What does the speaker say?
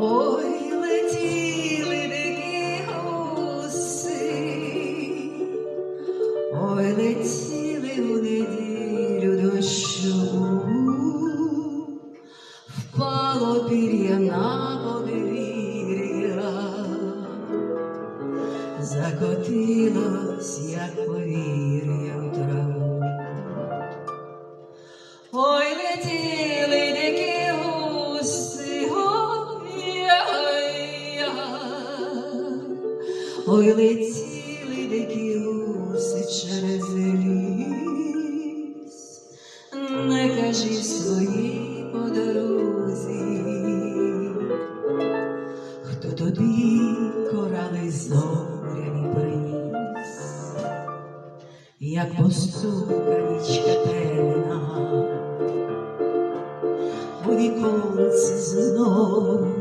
Ой, летіли дикі гуси, ой, летіли у неділю дощу, впало пір'я на подвір'я, закотилось, як повір'я в ой, летіли дикі гуси через ліс, не кажи своїй подорозі, хто тобі корали зоряні приніс. Як постука нічка темна, у віконці знов